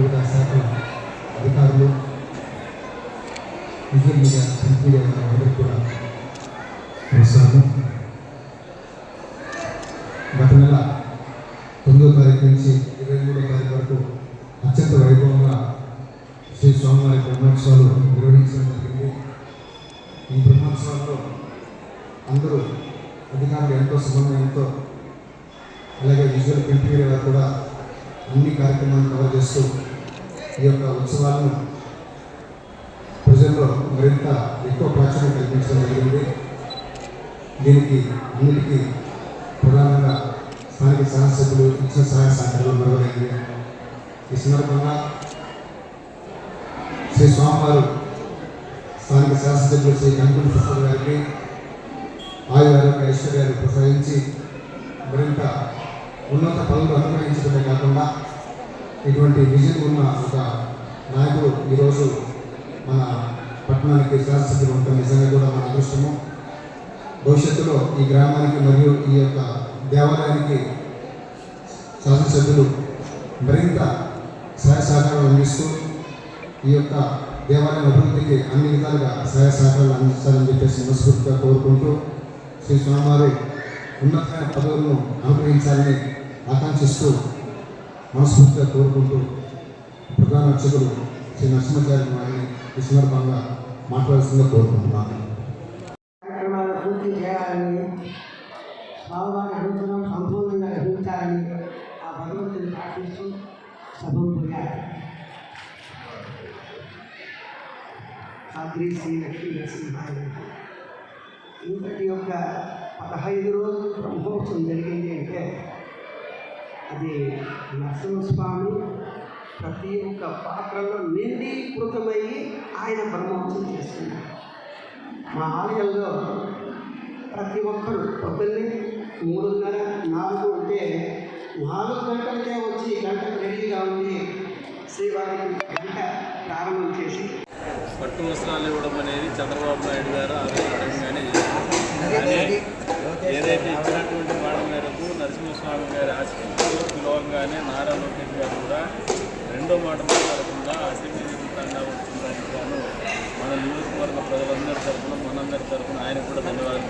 వివిధ శాఖల అధికారులు విజయ్ మీడియా ప్రింట్ మీడియా అందరికీ కూడా నమస్కారం. గత నెల తొమ్మిదో తారీఖు నుంచి ఇరవై మూడో తారీఖు వరకు అత్యంత వైభవంగా శ్రీ స్వామివారి బ్రహ్మోత్సవాలు నిర్వహించడం జరిగింది. ఈ బ్రహ్మోత్సవాల్లో అందరూ అధికారులు ఎంతో సమన్వయంతో అలాగే విజువల్ ప్రింట్ మీడియా కూడా అన్ని కార్యక్రమాలు కవర్ చేస్తూ ఈ యొక్క ఉత్సవాలను ప్రజల్లో మరింత ఎక్కువ ప్రాచుర్యం కల్పించడం జరిగింది. దీనికి అన్నిటికీ ప్రధానంగా స్థానిక సహసభ్యులు ఇచ్చిన సహాయ సహకారాలు మరొకైంది ఈ సందర్భంగా శ్రీ స్వామివారు స్థానిక శాసనసభ్యులు శ్రీ గంగుల ప్రసాద్ గారికి ఆయు ఆరోగ్య ఐశ్వర్యాలు ప్రసాదించి మరింత ఉన్నత పనులు అనుగ్రహించడమే కాకుండా ఇటువంటి విజన్ ఉన్న ఒక నాయకుడు ఈరోజు మన పట్టణానికి శాసనసభ్యులు ఉండటం నిజంగా కూడా మన అదృష్టము. భవిష్యత్తులో ఈ గ్రామానికి మరియు ఈ యొక్క దేవాలయానికి శాసనసభ్యులు మరింత సహాయ సహకారాలు అందిస్తూ ఈ యొక్క దేవాలయం అభివృద్ధికి అన్ని విధాలుగా సహాయ సహకారాలు అందిస్తారని చెప్పేసి మనస్ఫూర్తిగా కోరుకుంటూ శ్రీ స్వామివారి ఉన్నతమైన పదవులను అనుగ్రహించాలని ఆకాంక్షిస్తూ మనస్ఫూర్తిగా కోరుకుంటూ ప్రధాన అర్చకులు శ్రీ నరసింహాచార్య వారిని ఈ సందర్భంగా మాట్లాడాల్సిందిగా కోరుకుంటున్నాను. కార్యక్రమాలు పూర్తి చేయాలని స్వామివారి అనుగ్రహం సంపూర్ణంగా లభించాలని ఆ భగవంతుని ప్రార్థిస్తూ సభం పొందారు. శ్రీ లక్ష్మీ నరసింహాయ ఇంతటి యొక్క పదహైదు రోజులు బ్రహ్మోత్సవం జరిగింది అంటే అది నరసింహస్వామి ప్రతి ఒక్క పాత్రలో నిండీకృతమయ్యి ఆయన బ్రహ్మోత్సవం చేస్తున్నారు. మా ఆలయంలో ప్రతి ఒక్కరు పొద్దున్నే మూడున్నర నాలుగు అంటే నాలుగు గంటలకే వచ్చి గంటకు రెడీగా ఉండి శ్రీవారికి గంట ప్రారంభం చేసి పట్టు వస్త్రాలు ఇవ్వడం అనేది చంద్రబాబు నాయుడు గారు ఏదైతే ఇచ్చినటువంటి నరసింహస్వామి గారి ఆశీస్సులు పిలవంగానే నారా లోకేష్ గారు కూడా రెండో మాట మాట్లాడకుండా అసెంబ్లీ తండా వచ్చిందానికి గాను మన నియోజకవర్గ ప్రజలందరి తరఫున మనందరి తరఫున ఆయన కూడా ధన్యవాదాలు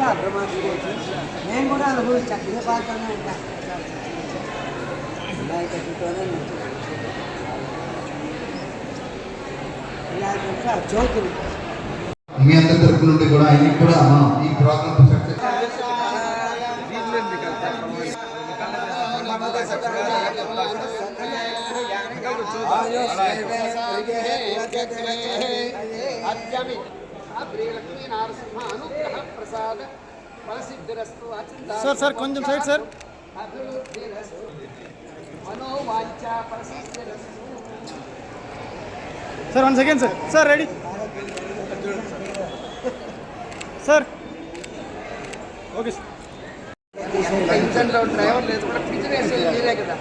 కార్యక్రమానికి నేను కూడా అనుభవించాను ఇదే పాత్రనే ఉంటాను వినాయకుడితోనే వినాయకుడికి ఆ జ్యోతులు మీ అందరి తరపు నుండి కూడా ఆయనకి కూడా మనం ఈ ప్రోగ్రామ్ సక్సెస్ అద్యమి శ్రీలక్ష్మీ నరసింహ అనుగ్రహ ప్రసాద ఫలసిద్ధిరస్తు సార్ సార్ కొంచెం సైడ్ సార్ అభివృద్ధిరస్తు మనోవాంఛ ప్రసిద్ధిరస్తు. Sir one second sir sir ready sir okay sir పెన్షన్లో driver లేదు కూడా పింఛన్ వేసేది మీరే కదా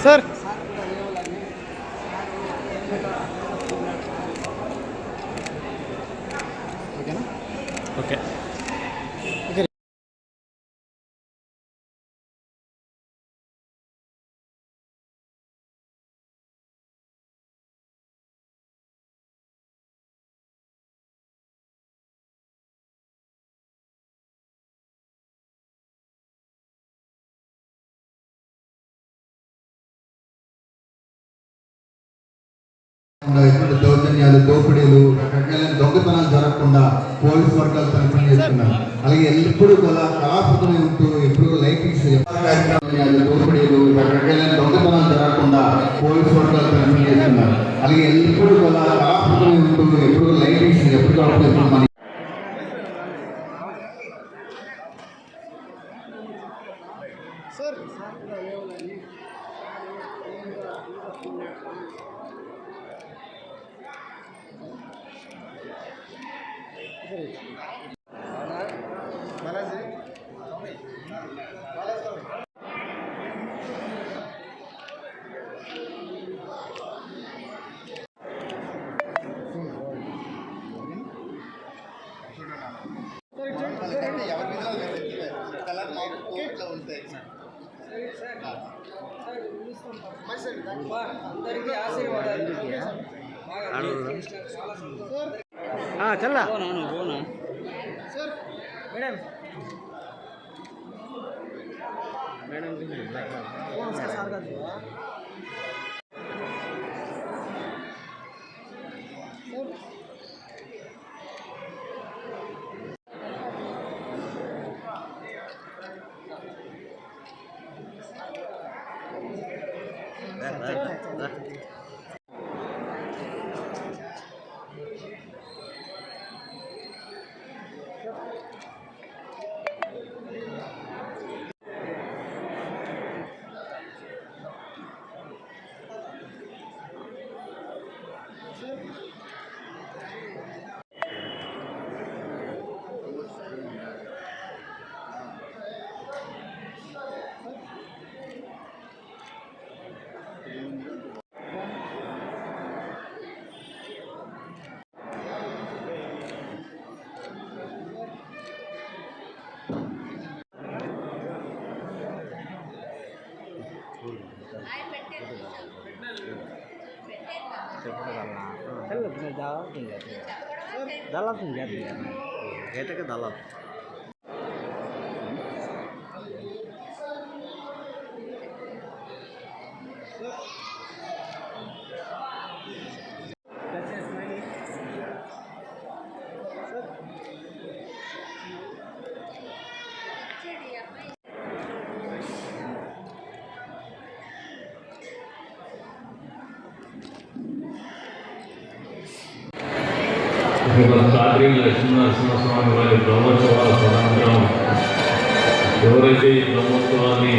సార్ ఎటువంటి దౌర్జన్యాలు దోపిడీలు రకరకాలైన దొంగతనాలు జరగకుండా పోలీస్ వర్గాలు తరఫున చేస్తున్నారు. అలాగే ఎప్పుడు కూడా కళాపృతమై ఉంటూ ఎప్పుడు లైటింగ్స్ కార్యక్రమాలు దోపిడీలు రకరకాలైన దొంగతనాలు జరగకుండా పోలీస్ వర్గాలు తరఫున చేస్తున్నారు. అలాగే ఎప్పుడు కూడా కళాపృతమై ఉంటూ ఎప్పుడు లైటింగ్స్ ఎప్పుడు ಹಾಂ ಚಲ್ಲ. ನಾನು ಸರ್ ಮೇಡಮ್ ಮೇಡಮ್ ఎప్పుడు మన అందరికీ ఆశీర్వాదాలు చల్లా మేడం మన సాద్రి లక్ష్మీనరసింహస్వామి వారి బ్రహ్మోత్సవాల తదనంతరం ఎవరైతే ఈ బ్రహ్మోత్సవాన్ని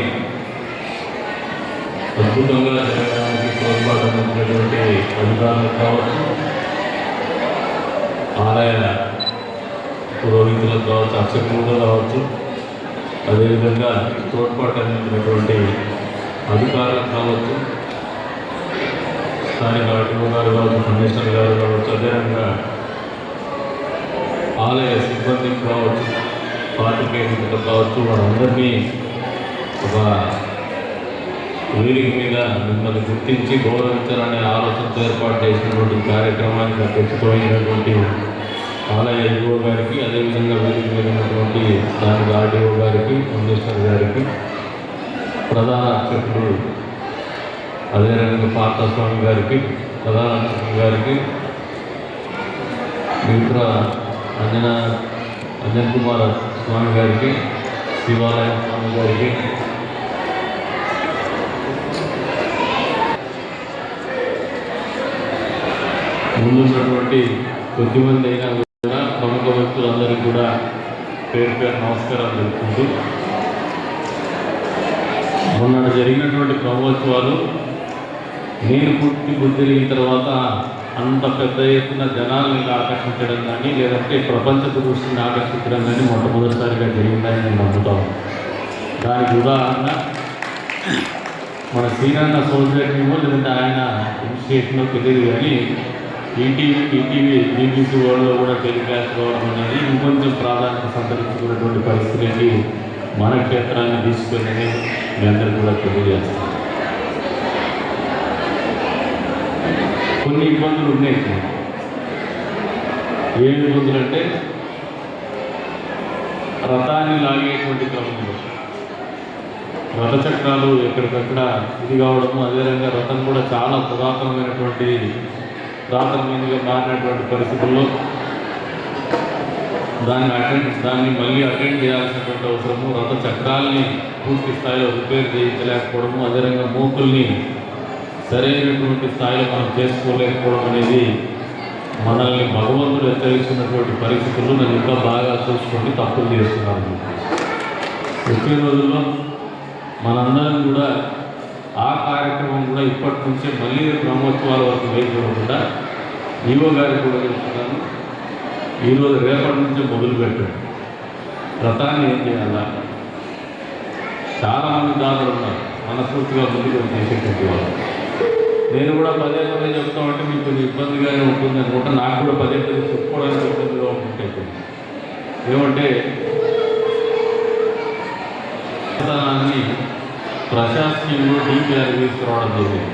అద్భుతంగా జరగడానికి తోడ్పాటున్నటువంటి అధికారులు కావచ్చు ఆలయ పురోహితులకు కావచ్చు అర్చకులు కావచ్చు అదేవిధంగా తోడ్పాటు అందించినటువంటి అధికారులు కావచ్చు స్థానిక ఆర్టీఓ గారు కావచ్చు కమిషనర్ గారు కావచ్చు అదేవిధంగా ఆలయ సిబ్బందికి కావచ్చు పాత్రికేయులు కావచ్చు వారందరినీ ఒక వేదిక మీద మిమ్మల్ని గుర్తించి గౌరవించాలనే ఆలోచనతో ఏర్పాటు చేసినటువంటి కార్యక్రమానికి తెచ్చిపోయినటువంటి ఆలయ ఎగువ గారికి అదేవిధంగా వేదిక మీద ఉన్నటువంటి స్థానిక ఆర్డీఓ గారికి కమిషనర్ గారికి ప్రధాన అర్చకుడు అదేవిధంగా పార్థస్వామి గారికి ప్రధాన అర్చకుడు గారికి మిగతా అంజన అంజన్ కుమార్ స్వామి గారికి శివాలయం స్వామి గారికి. ముందున్నటువంటి కొద్దిమంది అయినా కూడా ప్రముఖ వ్యక్తులందరికీ కూడా పేరు పేరు నమస్కారాలు తెలుపుకుంటూ. మొన్న జరిగినటువంటి బ్రహ్మోత్సవాలు నేను పుట్టి బుద్ధి తర్వాత అంత పెద్ద ఎత్తున జనాల్ని ఆకర్షించడం కానీ లేదంటే ప్రపంచ దృష్టిని ఆకర్షించడం కానీ మొట్టమొదటిసారిగా జరిగిందని నేను నమ్ముతాను దానికి ఉదాహరణ మన శ్రీరంగ సౌందర్యమో లేదంటే ఆయన ఇన్స్టిట్యూషన్లో తెలియదు కానీ ఈటీవీ ఈటీవీ బీబీసీ వరల్డ్లో కూడా టెలికాస్ట్ కావడం అనేది ఇంకొంచెం ప్రాధాన్యత సంతరించుకున్నటువంటి పరిస్థితికి మన క్షేత్రాన్ని తీసుకొని మీ అందరికీ కూడా తెలియజేస్తాను. కొన్ని ఇబ్బందులు ఉన్నాయి. ఏ ఇబ్బందులు అంటే రథాన్ని లాగేటువంటి క్రమంలో. రథచక్రాలు ఎక్కడికక్కడ ఇది కావడము అదేవిధంగా రథం కూడా చాలా పురాతనమైనటువంటి పురాతన మారినటువంటి పరిస్థితుల్లో దాన్ని అటెండ్ దాన్ని మళ్ళీ అటెండ్ చేయాల్సినటువంటి అవసరము రథ చక్రాలని పూర్తి స్థాయిలో రిపేర్ చేయించలేకపోవడము అదేవిధంగా మూకుల్ని సరైనటువంటి స్థాయిలో మనం చేసుకోలేకపోవడం అనేది మనల్ని భగవంతుడు హెచ్చరిస్తున్నటువంటి పరిస్థితుల్లో నేను ఇంకా బాగా చూసుకొని తప్పులు చేస్తున్నాను. వచ్చే రోజుల్లో మనందరం కూడా ఆ కార్యక్రమం కూడా ఇప్పటి నుంచే మళ్ళీ బ్రహ్మోత్సవాల వరకు వేయకుండా ఈవో గారికి కూడా చెప్తున్నాను ఈరోజు రేపటి నుంచే మొదలు పెట్టాడు రథాన్ని ఏం చేయాలా? చాలామంది దాదాపు ఉన్నారు. మనస్ఫూర్తిగా ముందుకు చేసేటువంటి వాళ్ళు. నేను కూడా పదే పదే చెప్తా ఉంటే మీకు కొంచెం ఇబ్బందిగానే ఉంటుంది అనుకుంటా. నాకు కూడా పదే పదే చెప్పుకోవడానికి ఇబ్బందిగా ఉంటుంది ఏమంటే విధానాన్ని ప్రశాసనంలో డీపీఆర్ తీసుకురావడం జరిగింది.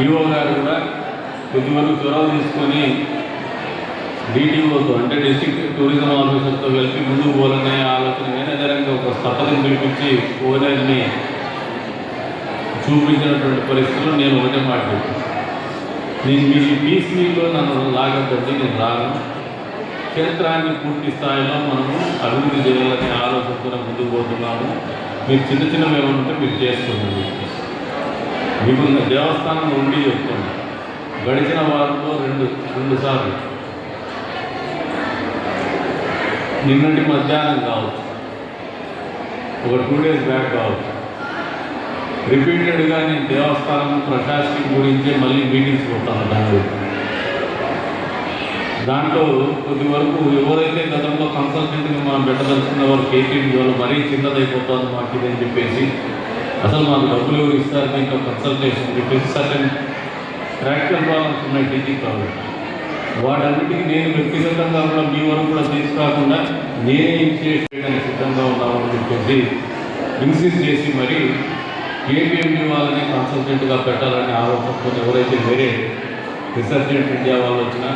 ఈఓ గారు కూడా కొద్దివరకు చొరవ తీసుకొని డీటీఓతో అంటే డిస్ట్రిక్ట్ టూరిజం ఆఫీసర్తో కలిపి ముందుకు పోవాలనే ఆలోచన కానీ అదేవిధంగా ఒక స్థపతిని పిలిపించి ఓనర్ని చూపించినటువంటి పరిస్థితుల్లో నేను ఒకటే మాట నేను మీ పీస్ నన్ను లాగద్దండి నేను రాను. క్షేత్రాన్ని పూర్తి స్థాయిలో మనము అభివృద్ధి చేయాలనే ఆలోచనతో ముందుకు పోతున్నాము. మీరు చిన్న చిన్నవి ఏమంటే ఉంటే మీరు చేసుకోండి. మీకున్న దేవస్థానం ఉండి చెప్తుంది గడిచిన వారంలో రెండు రెండు సార్లు. నిన్నటి మధ్యాహ్నం కావచ్చు. ఒక టూ డేస్ బ్యాక్ కావచ్చు. రిపీటెడ్గా నేను దేవస్థానం ప్రశాసనం గురించి మళ్ళీ మీటింగ్స్ పోతాను దాంట్లో దాంట్లో కొద్ది వరకు ఎవరైతే గతంలో కన్సల్టెంట్గా మనం పెట్టదలుచుకున్న వారు కేటీడీ వాళ్ళు మరీ చిన్నదైపోతుంది మాకు ఇదని చెప్పేసి అసలు మాకు డబ్బులు ఎవరు ఇస్తారు దీంట్లో కన్సల్టేషన్ చెప్పేసి సర్టన్ ప్రాక్టికల్ ప్రాబ్లమ్స్ ఉన్నాయి టీచింగ్ ప్రాబ్లమ్స్ వాటన్నిటికీ నేను వ్యక్తిగతంగా కూడా మీ వరకు కూడా తీసుకురాకుండా నేనే ఇనిషియేట్ చేయడానికి సిద్ధంగా ఉన్నామని చెప్పేసి ఇన్సిస్ట్ చేసి మరి ఏపీఎండి వాళ్ళని కన్సల్టెంట్గా పెట్టాలనే ఆలోచనతో ఎవరైతే వేరే రిసర్జెంట్ ఇండియా వాళ్ళు వచ్చినా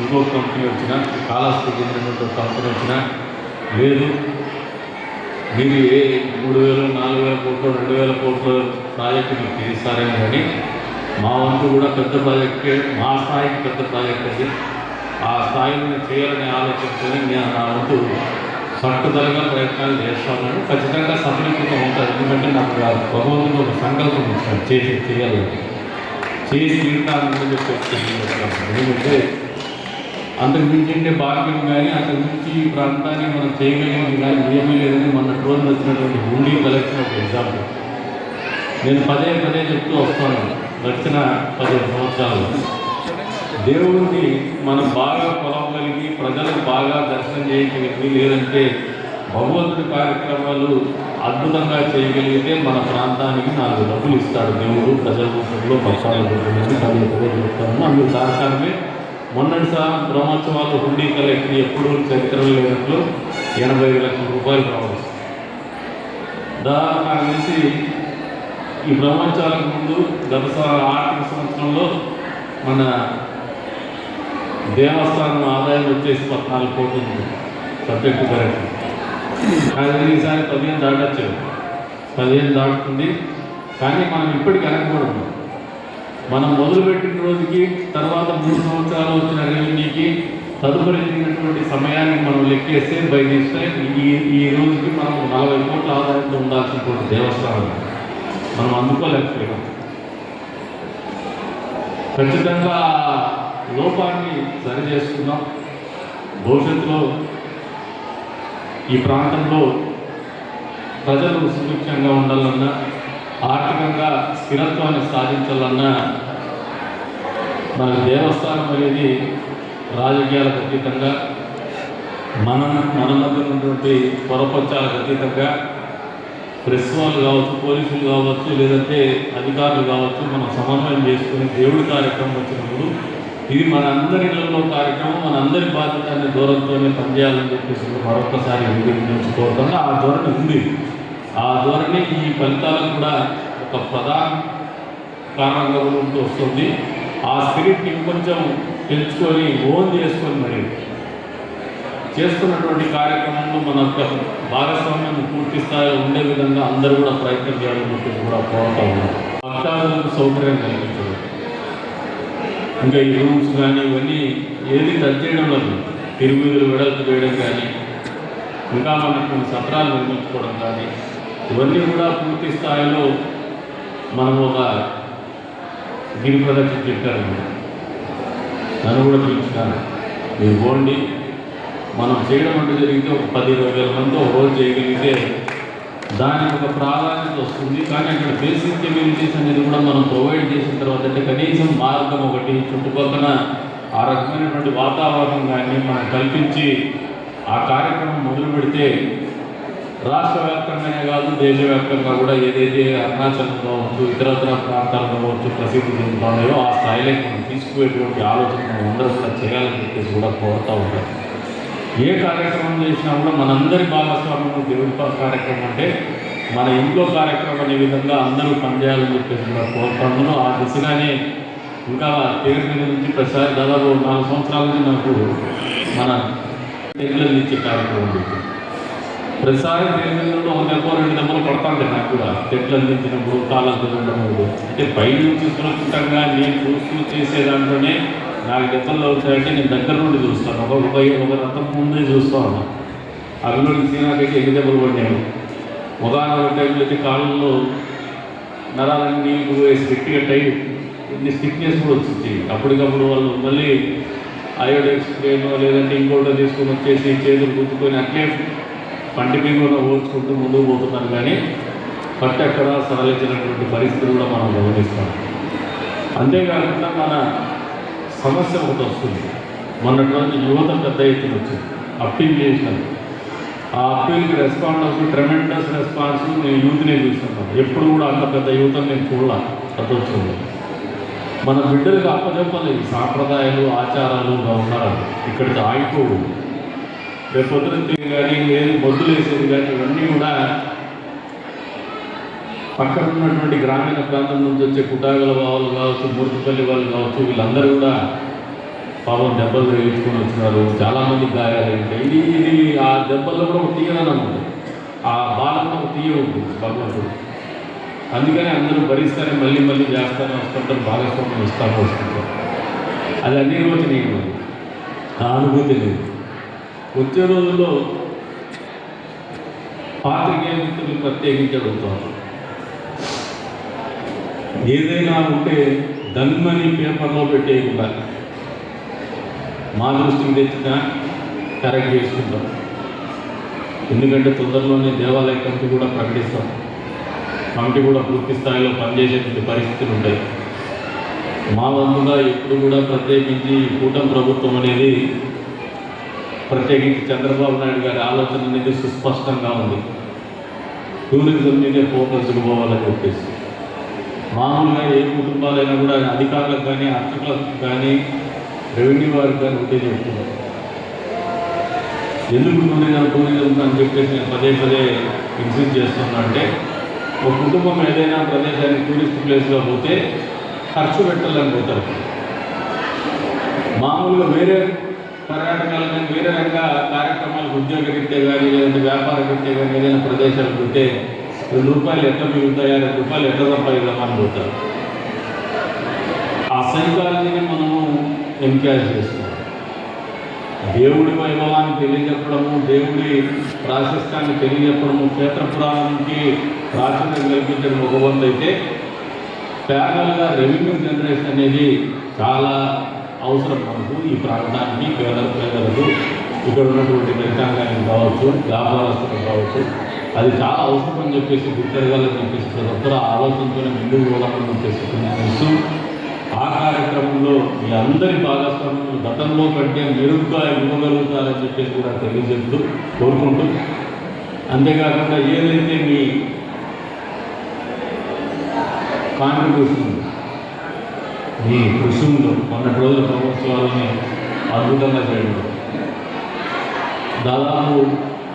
ఇంకో కంపెనీ వచ్చినా కాలాస్కి చెందినటువంటి కంపెనీ వచ్చినా లేదు. మీరు ఏ మూడు వేలు నాలుగు వేల కోట్లు రెండు వేల కోట్ల ప్రాజెక్టు మీకు తీస్తారేమో కానీ మా వంతు కూడా పెద్ద ప్రాజెక్టే మా స్థాయికి పెద్ద ప్రాజెక్ట్ అది. ఆ స్థాయిని చేయాలని చేయాలనే నేను నా వంతు పట్టుదలగా ప్రయత్నాలు చేస్తున్నాను ఖచ్చితంగా సఫలీకృతం అవుతారు. ఎందుకంటే నాకు భగవంతుడు ఒక సంకల్పం ఇచ్చాడు. చేసి చేయాలని చేసి తీరుతానని చెప్పి ఎందుకంటే అంతకు మించిండే భాగ్యం కానీ అంతకు మించి ఈ ప్రాంతాన్ని మనం చేయగలిగింది కానీ ఏమీ లేదని మన రోజు వచ్చినటువంటి హుండీ కలెక్షన్ ఒక ఎగ్జాంపుల్. నేను పదే పదే చెప్తూ వస్తాను. గడిచిన పదిహేను సంవత్సరాలు. దేవుడిని మనం బాగా కొలవగలిగి ప్రజలకు బాగా దర్శనం చేయగలిగి లేదంటే భగవంతుడి కార్యక్రమాలు అద్భుతంగా చేయగలిగితే మన ప్రాంతానికి నాలుగు డబ్బులు ఇస్తాడు దేవుడు ప్రజల రూపంలో పక్షాల చెప్తాను. అందుకు సహకారమే మొన్నటి సార్ బ్రహ్మోత్సవాలు హుండీ కలెక్టర్ ఎప్పుడు చరిత్రలో లేనట్లు ఎనభై లక్షల రూపాయలు రావాలి. దాదాపు నాకు తెలిసి ఈ బ్రహ్మోత్సవాలకు ముందు గత ఆర్థిక సంవత్సరంలో మన దేవస్థానం ఆదాయం వచ్చేసి పద్నాలుగు కోట్లు ఉంది. Subject correct. కానీ ఈసారి పదిహేను దాటచ్చు పదిహేను దాటుతుంది. కానీ మనం ఇప్పటికి అనకూడదు మనం మొదలుపెట్టిన రోజుకి తర్వాత మూడు సంవత్సరాలు వచ్చిన రెవెన్యూకి తదుపరి జరిగినటువంటి సమయానికి మనం లెక్కేస్తే బై దిస్ టైం ఈ ఈ రోజుకి మనం నలభై కోట్ల ఆదాయంతో ఉండాల్సినటువంటి దేవస్థానం మనం అందుకోలేకపోయాం. ఖచ్చితంగా లోపాన్ని సరి చేసుకున్నాం భవిష్యత్తులో ఈ ప్రాంతంలో ప్రజలు సుభిక్షంగా ఉండాలన్నా ఆర్థికంగా స్థిరత్వాన్ని సాధించాలన్నా మన దేవస్థానం అనేది రాజకీయాలకు అతీతంగా మన మన మధ్య ఉన్నటువంటి పొరపంచాలకు అతీతంగా ప్రెస్ వాళ్ళు కావచ్చు పోలీసులు కావచ్చు లేదంటే అధికారులు కావచ్చు మనం సమన్వయం చేసుకుని దేవుడి కార్యక్రమం వచ్చినప్పుడు ఇది మన అందరిలో ఇళ్ళలో కార్యక్రమం మన అందరి బాధ్యత అనే దూరంతోనే పనిచేయాలని చెప్పేసి మరొకసారి నుంచి ఆ ధోరణి ఉంది. ఆ ధోరణి ఈ ఫలితాలకు కూడా ఒక ప్రధాన కారణంగా ఉంటూ వస్తుంది. ఆ స్పిరిట్ని ఇంకొంచెం తెలుసుకొని ఓన్ చేసుకొని మరి చేస్తున్నటువంటి కార్యక్రమంలో మన యొక్క భాగస్వామ్యం పూర్తి స్థాయిలో ఉండే విధంగా అందరూ కూడా ప్రయత్నం చేయాలని చెప్పేసి కూడా కోరుతా ఉన్నారు భక్తాదులకు సౌకర్యం కలిగింది ఇంకా ఈ రూమ్స్ కానీ ఇవన్నీ ఏది టచ్ చేయడం లేదు. తిరుగుదలు వెడల్పు చేయడం కానీ ఇంకా మనకు కొన్ని సత్రాలు నిర్మించుకోవడం కానీ ఇవన్నీ కూడా పూర్తి స్థాయిలో మనం ఒక గిరి ప్రదక్షిణ చెప్పారు. నన్ను కూడా పిలిచినాను మీరు పోండి. మనం చేయడం అంటే జరిగితే ఒక పది ఇరవై వేల మంది ఒక రోజు చేయగలిగితే దానికి ఒక ప్రాధాన్యత వస్తుంది. కానీ అక్కడ బేసిక్ కమ్యూనిటీస్ అనేది కూడా మనం ప్రొవైడ్ చేసిన తర్వాత అంటే కనీసం మార్గం ఒకటి చుట్టుపక్కల ఆ రకమైనటువంటి వాతావరణం కానీ మనం కల్పించి ఆ కార్యక్రమం మొదలు పెడితే రాష్ట్ర వ్యాప్తంగానే కాదు దేశవ్యాప్తంగా కూడా ఏదైతే అరుణాచలం కావచ్చు ఇతరత్ర ప్రాంతాలు కావచ్చు ప్రసిద్ధి చెందుతున్నాయో ఆ స్థాయిలో మనం తీసుకుపోయేటువంటి ఆలోచన మనం కూడా చేయాలని చెప్పేసి కూడా కోరుతూ ఉంటాం. ఏ కార్యక్రమం చేసినా కూడా మనందరి భాగస్వామ్యం దేవుడి కార్యక్రమం అంటే మన ఇంట్లో కార్యక్రమం అనే విధంగా అందరూ పనిచేయాలని చెప్పేసి కూడా కోరుతున్నాను ఆ దిశగానే ఇంకా పేరు నుంచి ప్రతిసారి దాదాపు నాలుగు సంవత్సరాల నుంచి నాకు మన టెంట్లను ఇచ్చే కార్యక్రమం ఉంది ప్రతిసారి దేవుళ్ళలో ఒక దెబ్బ రెండు దెబ్బలు పడతాంటే నాకు కూడా. చెట్లు అందించినప్పుడు కాలం అందించినప్పుడు అంటే పై నుంచి సురక్షితంగా నేను చూస్తూ చేసే దాంట్లోనే నాకు దెబ్బలు అవుతాయంటే నేను దగ్గర నుండి చూస్తాను. ఒక ఒక ఒక రథం ముందే చూస్తూ ఉన్నాను అభిలో సీనాకైతే ఎన్ని దెబ్బలు పడినాయి ఉదాహరణ టైంలో అయితే కాళ్ళలో నరాలన్నీ నీళ్ళు వేసి గట్టిగా ఇన్ని స్టిక్నెస్ కూడా వచ్చింది. అప్పటికప్పుడు వాళ్ళు మళ్ళీ అయోడెక్స్ స్ప్రేనో లేదంటే ఇంకోటో తీసుకొని వచ్చేసి చేతులు గుర్తుకొని అట్లే పంటి మీద ఓడ్చుకుంటూ ముందుకు పోతున్నారు. కానీ పట్టు ఎక్కడ సడలించినటువంటి పరిస్థితులు కూడా మనం గమనిస్తాం. అంతేకాకుండా మన సమస్య ఒకటి వస్తుంది. మొన్నటి రోజు యువత పెద్ద ఎత్తున వచ్చింది. అప్పీల్ చేసినాను ఆ అప్పీల్కి రెస్పాండ్ అవుతూ ట్రెమెండస్ రెస్పాన్స్ నేను యూత్నే చూస్తున్నాను ఎప్పుడు కూడా అంత పెద్ద యువతను నేను చూడాల. ప్రపంచంలో మన బిడ్డలకు అప్పచెప్పలేదు సాంప్రదాయాలు ఆచారాలు ఉన్నారు ఇక్కడికి ఆగిపోవు రేపు పొద్దున కానీ లేదు బొద్దులు వేసేది కానీ ఇవన్నీ కూడా పక్కన ఉన్నటువంటి గ్రామీణ ప్రాంతం నుంచి వచ్చే కుటాగల వాళ్ళు కావచ్చు మూర్తిపల్లి వాళ్ళు కావచ్చు వీళ్ళందరూ కూడా పాపం దెబ్బలు తగిలించుకొని వచ్చినారు. చాలామంది గాయాలు ఇది ఇది ఆ దెబ్బల్లో కూడా ఒక తీయదనం ఉంది. ఆ బాధలో ఒక తీయ ఉంటుంది భగవంతుడు అందుకని అందరూ భరిస్తారని మళ్ళీ మళ్ళీ చేస్తారని వస్తుంటారు భాగస్వామ్యం ఇస్తాను వస్తుంటారు. అది అన్ని రోజునీయం అది ఆ అనుభూతి లేదు. వచ్చే రోజుల్లో పాత్రికేయ మిత్రులు ప్రత్యేకించి అడుగుతారు. ఏదైనా ఉంటే దన్మని పేపర్లో పెట్టేయకుండా మా దృష్టికి తెచ్చినా కరెక్ట్ చేసుకుంటాం. ఎందుకంటే తొందరలోనే దేవాలయ కమిటీ కూడా ప్రకటిస్తాం. కమిటీ కూడా పూర్తి స్థాయిలో పనిచేసేటువంటి పరిస్థితులు ఉంటాయి. మా వంతుగా ఎప్పుడు కూడా ప్రత్యేకించి కూటమి ప్రభుత్వం అనేది ప్రత్యేకించి చంద్రబాబు నాయుడు గారి ఆలోచన అనేది సుస్పష్టంగా ఉంది. టూరిజం మీదే ఫోకస్ పోవాలని చెప్పేసి. మామూలుగా ఏ కుటుంబాలైనా కూడా అధికారులకు కానీ అర్చకులకు కానీ రెవెన్యూ వారికి కానీ ఉంటే చెప్తున్నారు. ఎందుకు టూరిజం టూరిజం అని చెప్పేసి నేను పదే పదే ఇన్సిస్ట్ చేస్తున్నా అంటే ఒక కుటుంబం ఏదైనా ప్రదేశానికి టూరిస్ట్ ప్లేస్లో పోతే ఖర్చు పెట్టాలని పోతారు. మామూలుగా వేరే పర్యాటకాలు కానీ వేరే రంగ కార్యక్రమాలకు ఉద్యోగ రీత్యా కానీ లేదంటే వ్యాపార రీత్యా కానీ ఏదైనా ప్రదేశాలకు ఉంటే రెండు రూపాయలు ఎట్లా మిగులుతాయా రెండు రూపాయలు ఎట్లా సంపాదిద్దామని పోతారు ఆ సైకాలజీని మనము ఎంకరేజ్ చేస్తాం దేవుడి వైభవాన్ని తెలియజెప్పడము దేవుడి ప్రాశస్త్యాన్ని తెలియజెప్పడము క్షేత్ర పురాణానికి ప్రాచుర్యం కల్పించడం ఒక వంతు అయితే ప్యారల్గా రెవెన్యూ జనరేషన్ అనేది చాలా అవసరం మనకు ఈ ప్రాంతానికి పేద పేదలకు ఇక్కడ ఉన్నటువంటి రైతాంగానికి కావచ్చు వ్యాపారస్తులకు కావచ్చు అది చాలా అవసరం అని చెప్పేసి గుర్తెరగాలని చెప్పేసి ప్రతి ఒక్కరు ఆలోచనతోనే ముందుకు పోవాలని చెప్పేసి తెలుసు ఆ కార్యక్రమంలో మీ అందరి భాగస్వామ్యం గతంలో కంటే మెరుగ్గా ఇవ్వగలుగుతారని చెప్పేసి కూడా తెలియజేస్తూ కోరుకుంటూ అంతేకాకుండా ఏదైతే మీ కాంట్రిబ్యూషన్ మీ కృషి ఉందో మొన్నటి రోజుల ప్రభుత్వాలని అద్భుతంగా చేయడం. దాదాపు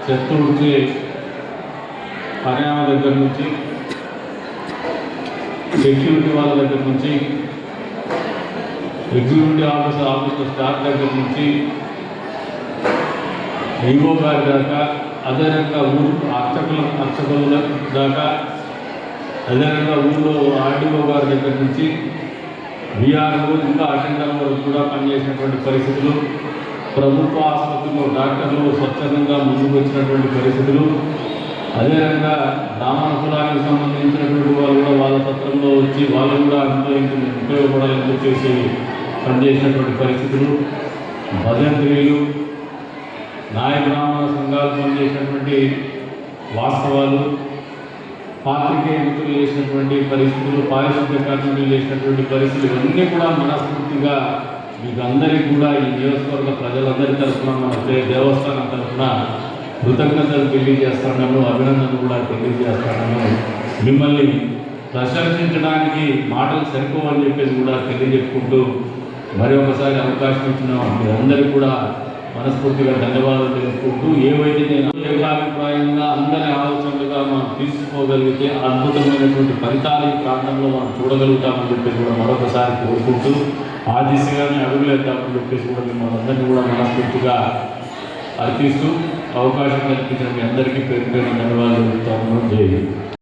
చెత్త నుంచి పర్యావరణ దగ్గర నుంచి సెక్యూరిటీ వాళ్ళ దగ్గర నుంచి ఎగ్జిక్యూటివ్ ఆఫీసర్ ఆఫీసర్ స్టాఫ్ దగ్గర నుంచి ఈవో గారి దాకా అదేవిధంగా ఊరు అర్చకుల అర్చకుల దాకా అదేవిధంగా ఊళ్ళో ఆర్డీఓ గారి దగ్గర నుంచి బీఆర్ఓ ఇంకా అటెండర్ వరకు కూడా పనిచేసినటువంటి పరిస్థితులు. ప్రభుత్వ ఆసుపత్రిలో డాక్టర్లు స్వచ్ఛందంగా ముందుకు వచ్చినటువంటి పరిస్థితులు. అదేవిధంగా బ్రాహ్మణ కులానికి సంబంధించినటువంటి వాళ్ళు కూడా వాళ్ళ పత్రంలో వచ్చి వాళ్ళు కూడా అనుభవించి ఉపయోగపడాలని చెప్పేసి పనిచేసినటువంటి పరిస్థితులు. భజంత్రీలు నాయబ్రాహ్మణ సంఘాలు పనిచేసినటువంటి వాస్తవాలు పాత్రికేయ మిత్రులు చేసినటువంటి పరిస్థితులు పారిశుద్ధ్య కార్మికులు చేసినటువంటి పరిస్థితులు ఇవన్నీ కూడా మనస్ఫూర్తిగా మీకు అందరికీ కూడా ఈ నియోజకవర్గ ప్రజలందరి తరఫున మన దేవస్థానం తరఫున కృతజ్ఞతలు తెలియజేస్తున్నాను అభినందనలు కూడా తెలియజేస్తున్నాను మిమ్మల్ని ప్రశంసించడానికి మాటలు సరిపోవని చెప్పేసి కూడా తెలియజెప్పుకుంటూ మరి ఒకసారి అవకాశం ఇచ్చిన మీరందరికీ కూడా మనస్ఫూర్తిగా ధన్యవాదాలు తెలుసుకుంటూ ఏవైతే నేను ఏకాభిప్రాయంగా అందరి ఆలోచనలుగా మనం తీసుకోగలిగితే అద్భుతమైనటువంటి ఫలితాలు ఈ ప్రాంతంలో మనం చూడగలుగుతామని చెప్పేసి కూడా మరొకసారి కోరుకుంటూ ఆ దిశగానే అడుగులేద్దామని చెప్పేసి కూడా మిమ్మల్ని అందరినీ కూడా మనస్ఫూర్తిగా అర్పిస్తూ అవకాశం కల్పించిన మీ అందరికీ పేరు పేరు ధన్యవాదాలు. చెప్తాను జై